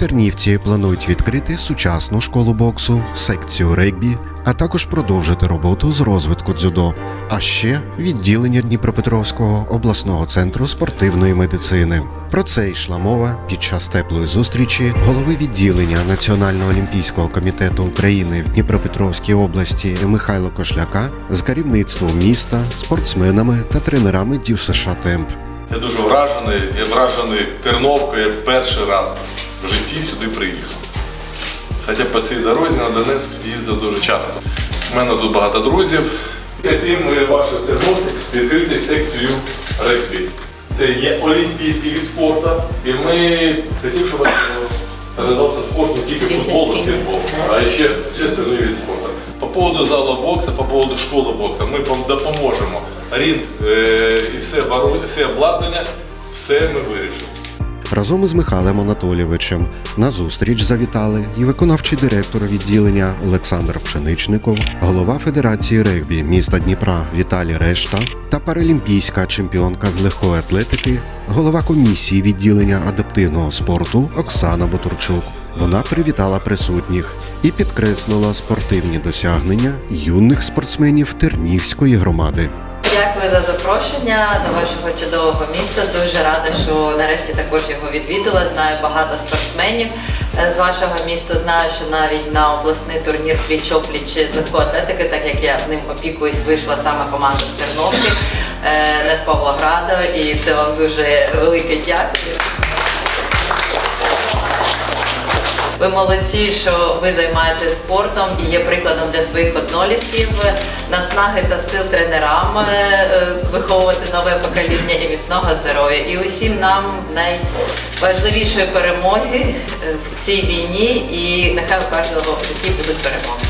Тернівці планують відкрити сучасну школу боксу, секцію регбі, а також продовжити роботу з розвитку дзюдо. А ще відділення Дніпропетровського обласного центру спортивної медицини. Про це йшла мова під час теплої зустрічі голови відділення Національного олімпійського комітету України в Дніпропетровській області Михайла Кошляка з керівництвом міста, спортсменами та тренерами ДЮСШ Темп. Я дуже вражений, я вражений Терновкою, перший раз в житті сюди приїхав. Хоча по цій дорозі на Донецьк їздив дуже часто. У мене тут багато друзів. Хотімо ваших терновців відкрити секцію регбі. Це є олімпійський від спорту. І ми хотіли, щоб тренувався спорт не тільки футбол і футбол, а ще, ще остальні від спорту. По поводу зала бокса, по поводу школи бокса, ми вам допоможемо. Рінг е, і все обладнання, все ми вирішимо. Разом із Михайлом Анатолійовичем на зустріч завітали і виконавчий директор відділення Олександр Пшеничников, голова Федерації регбі міста Дніпра Віталій Решта та паралімпійська чемпіонка з легкої атлетики, голова комісії відділення адаптивного спорту Оксана Ботурчук. Вона привітала присутніх і підкреслила спортивні досягнення юних спортсменів Тернівської громади. Дякую за запрошення до вашого чудового міста. Дуже рада, що нарешті також його відвідала. Знаю багато спортсменів е, з вашого міста. Знаю, що навіть на обласний турнір пліч-опліч з легкої атлетики, так як я ним опікуюсь, вийшла саме команда з Терновки, е, не з Павлограда. І це вам дуже велике дякую. Ви молодці, що ви займаєтесь спортом і є прикладом для своїх однолітків, наснаги та сил тренерам е, виховувати нове покоління і міцного здоров'я. І усім нам найважливішої перемоги е, в цій війні, і нехай у кожного в будуть перемоги.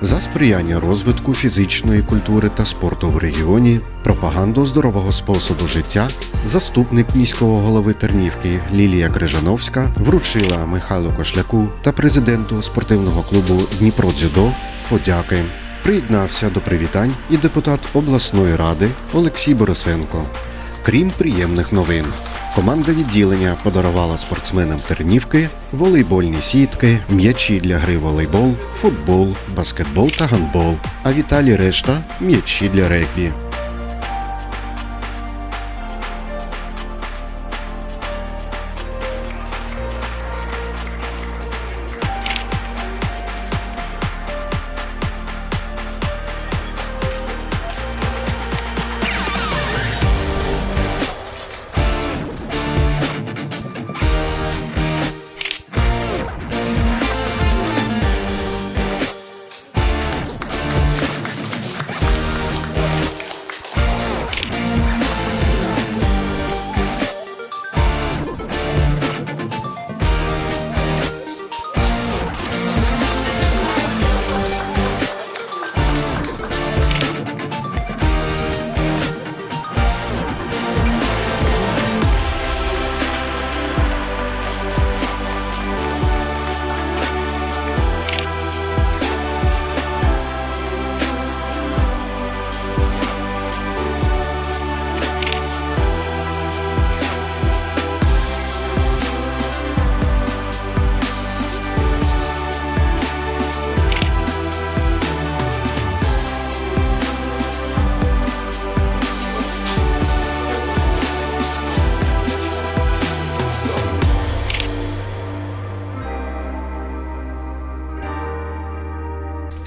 За сприяння розвитку фізичної культури та спорту в регіоні, пропаганду здорового способу життя, заступник міського голови Тернівки Лілія Крижановська вручила Михайлу Кошляку та президенту спортивного клубу Дніпро Дзюдо подяки. Приєднався до привітань і депутат обласної ради Олексій Борисенко. Крім приємних новин, команда відділення подарувала спортсменам Тернівки волейбольні сітки, м'ячі для гри волейбол, футбол, баскетбол та гандбол. А Віталі решта м'ячі для регбі.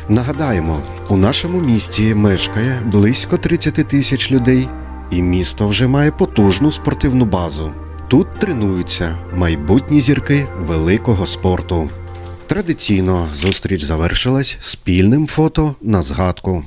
Нагадаємо, у нашому місті мешкає близько 30 тисяч людей, і місто вже має потужну спортивну базу. Тут тренуються майбутні зірки великого спорту. Традиційно зустріч завершилась спільним фото на згадку.